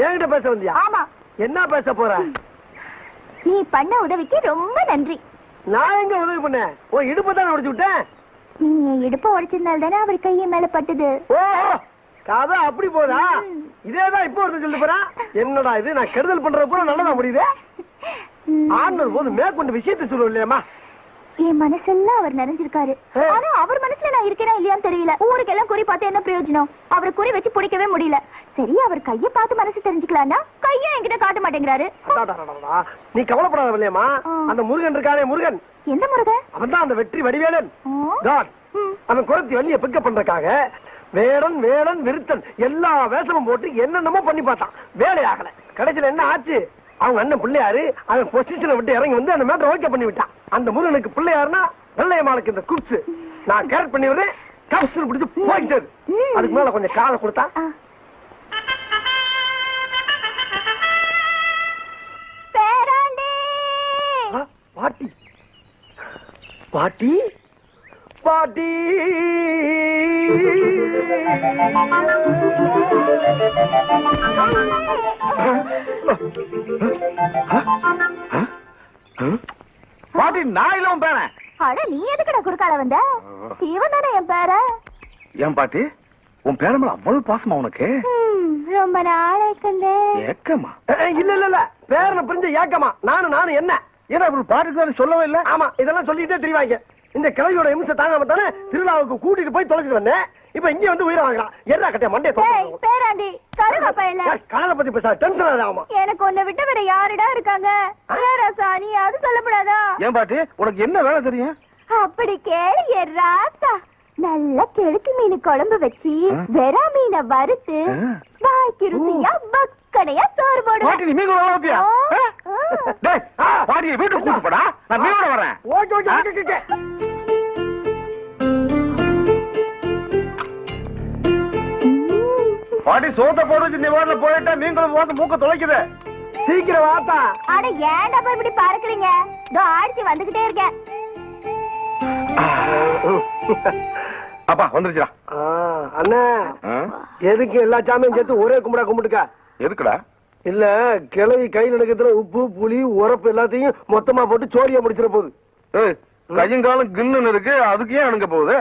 என்கிட்ட பேச வந்தியா? ஆமா. என்ன பேச போற? நீ பண்ண உதவிக்கு ரொம்ப நன்றி. நான் எங்க உதவி பண்ணேன் உன் இடுப்பு தானே உடைச்சு விட்டேன்? நீ இடுப்ப உடைச்சதுனால தானே அவர் கையை மேல பட்டது. கதை அப்படி போதா? இதேதான் இப்போ ஒருத்தன் சொல்லிட்டு போறான். என்னடா இது? நான் கெடுதல் பண்றது பூரா நல்லதா முடியுது. ஆண்டவர் போது மேற்கொண்டு விஷயத்தை சொல்லுவோம் இல்லையாமா என் மனசெல்லாம் அவர் நிறைஞ்சிருக்காரு. ஆனா அவர் மனசுல நான் இருக்கேனா இல்லையான்னு தெரியல. ஊருக்கெல்லாம் குறி பார்த்து என்ன பிரயோஜனம்? அவரை குறி வச்சு பிடிக்கவே முடியல. சரி அவர் கைய பார்த்து மனசு தெரிஞ்சுக்கலாம்னா கைய என்கிட்ட காட்ட மாட்டேங்கிறாரு. நீ கவலைப்படாத இல்லையாமா ஆ. அந்த முருகன் இருக்கானே முருகன். எந்த முருகன்? அவன் தான் அந்த வெற்றி வடிவேலன். அவன் குரத்தி வள்ளிய பிக்கப் பண்றதுக்காக வேடன் வேடன் விருத்தன் எல்லா வேஷமும் போட்டு என்னென்னமோ பண்ணி பார்த்தான். வேலையாகல. கடைசியில என்ன ஆச்சு? அவங்க அண்ணன் பிள்ளையாரு அவன் பொசிஷனை விட்டு இறங்கி வந்து அந்த மேட்டர் ஓகே பண்ணி விட்டான். அந்த முருகனுக்கு பிள்ளையாருன்னா வெள்ளையம்மாளுக்கு இந்த குப்ஸ். நான் கரெக்ட் பண்ணி விடுறேன். கப்ஸ் பிடிச்சு போயிட்டது ம். அதுக்கு மேல கொஞ்சம் காதை கொடுத்தா. பாட்டி. பாட்டி? பாட்டி. பாட்டி நான் இல்ல உன் பேரன் அட நீ எதுக்குடா குறுக்கால வந்த? இவன் தானே என் பேர? ஏன் பாட்டி? உன் மேல அவ்வளவு பாசமா உனக்கு? ரொம்ப நாளைக்குந்தே ஏக்கமா இல்ல இல்ல இல்ல. பேரனை பிரிஞ்ச ஏக்கமா நானும் நானும் என்ன? ஏன்னா இவ்வளவு பாட்டுக்கு சொல்லவே இல்ல. ஆமா இதெல்லாம் சொல்லிட்டே தெரிவாங்க. இந்த கிழவியோட இம்சை தாங்காம தானே திருவிழாவுக்கு கூட்டிட்டு போய் தொலைச்சிட்டு வந்தேன். இப்ப இங்க வந்து உயிரை வாங்கலாம் என்ன கட்டிய மண்டே பேராண்டி கருகா பையல கலரை பத்தி பேச டென்ஷன் ஆகாமா எனக்கு உன்னை விட்டு வேற யாருடா இருக்காங்க? நீ அது சொல்லப்படாதா ஏன் பாட்டி? உனக்கு என்ன வேலை தெரியும்? அப்படி கேளு என் ராசா. நல்ல கெளுத்தி மீன் குழம்பு வச்சு? வெறா மீனை வறுத்து. வாய்க்கு ருசியா பக்கடையா சோறு போடுவேன். மீன் வைப்பியா? ஆ, ஆ. டேய் பாட்டியை வீட்டுக்கு கூட்டு போடா. நான் மீனோட வரேன் ஓகே ஓகே ஓகே. பாட்டி சோத்த போட்டு வச்சு நீ வாட்டில போயிட்டா மீன் குழம்பு வந்து மூக்க தொலைக்குது. சீக்கிரம் வாத்தா. அட ஏன்டா போய் இப்படி பறக்குறீங்க? இதோ ஆடிச்சு வந்துகிட்டே இருக்கேன். அப்பா வந்துருச்சுடா. அண்ணே. எதுக்கு எல்லா சாமியும் சேர்த்து ஒரே கும்பிடா கும்பிட்டுக்க? எதுக்குடா? இல்ல கிளவி கை நடக்கத்துல உப்பு புளி உரப்பு எல்லாத்தையும் மொத்தமா போட்டு சோரியா முடிச்சிட போகுது. ஏய் கையங்காலம் கிண்ணுன்னு இருக்கு அதுக்கு ஏன் அணுங்க போகுது?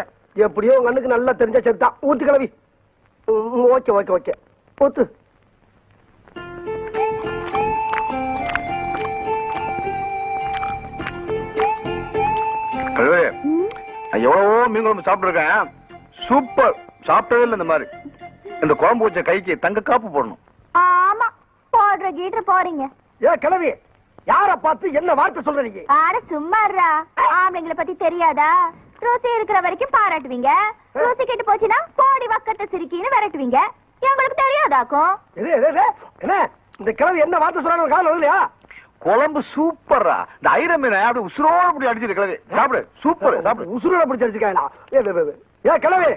எப்படியோ உங்க அண்ணுக்கு நல்லா தெரிஞ்ச செத்தான் ஊத்து கிளவி. Okay okay okay. ஊத்து கழுவே எவ்வளவோ மீன் குழம்பு சாப்பிட்டுருக்கேன். சூப்பர் சாப்பிட்டதே இல்லை இந்த மாதிரி. இந்த குழம்பு வச்ச கைக்கு தங்க காப்பு போடணும். ஆமா போடுற கீட்டர் போறீங்க ஏ கிளவி யார பார்த்து என்ன வார்த்தை சொல்ற நீங்க ஆட சும்மாறா ஆம்பளைங்களை பத்தி தெரியாதா? ருசி இருக்கிற வரைக்கும் பாராட்டுவீங்க. ருசி கெட்டு போச்சுன்னா கோடி வக்கத்தை சிரிக்கின்னு விரட்டுவீங்க. எங்களுக்கு தெரியாதாக்கும்? எது எது, எது? என்ன? இந்த கிளவி என்ன வார்த்தை சொல்றாங்க காதல் இல்லையா? குழம்பு சூப்பர்ரா. இந்த ஐர மீனை அப்படி உசுரோட அப்படி அடிச்சிட்டு கிளவி சாப்பிடு சூப்பர் சாப்பிடு. உசுரோட பிடிச்சு அடிச்சுக்காங்களா ஏ, கிளவி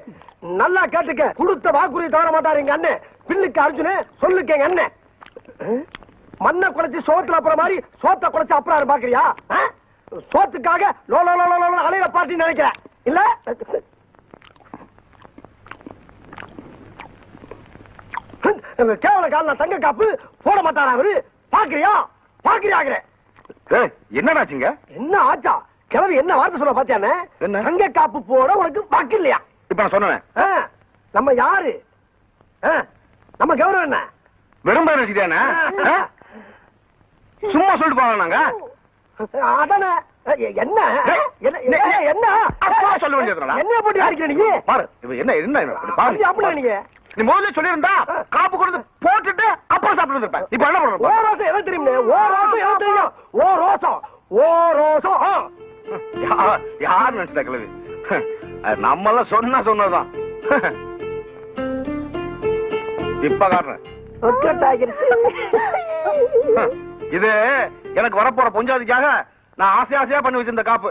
நல்லா கேட்டுக்க. கொடுத்த வாக்குறுதி தவற மாட்டாரு எங்க அண்ணன். பில்லுக்கு அர்ஜுனு சொல்லுக்கு எங்க அண்ணன்? மண்ணை குலைச்சு சோத்துல அப்புறம் மாதிரி சோத்த குலைச்சு அப்புறம் பாக்குறியா? சோத்துக்காக லோ லோ லோ லோ லோ அலையில பாட்டி நினைக்கிறேன். இல்ல? கேவல கால தங்க காப்பு போட மாட்டாரா அவரு? பாக்குறியா? பாக்குறியாங்கிறேன் ஏய் என்னடாச்சுங்க என்ன ஆச்சா? கிழவி என்ன வார்த்தை சொல்ல பாத்தியானே என்ன? தங்க காப்பு போட உனக்கு வாக்கு இல்லையா இப்ப நான் சொன்னேன். நம்ம யாரு? நம்ம கௌரவம் என்ன? வெறும் சும்மா சொல்லிட்டு போவாங்க அதானே என்ன? என்ன அப்பா சொல்ல வேண்டியதுடா. என்ன போட்டு அடிக்கிற நீ? பாரு என்ன என்ன பாரு. அப்படி நீங்க நீ? முதல்ல சொல்லியிருந்தா காப்பு கொண்டு போட்டுட்டு அப்புறம் சாப்பிட்டு இருப்பேன் இப்ப என்ன ஓ ரோசம் எதை தெரியுமே ஓ ரோசம் எதை தெரியும்? ஓ ரோசம் ஓ ரோசம் யார் நினைச்சிட்டா கிழவி? அது நம்ம எல்லாம் சொன்னா சொன்னதுதான். இப்ப காட்டுறேன். இது எனக்கு வரப்போற பொஞ்சாதிக்காக நான் ஆசை ஆசையா பண்ணி வச்சிருந்த காப்பு.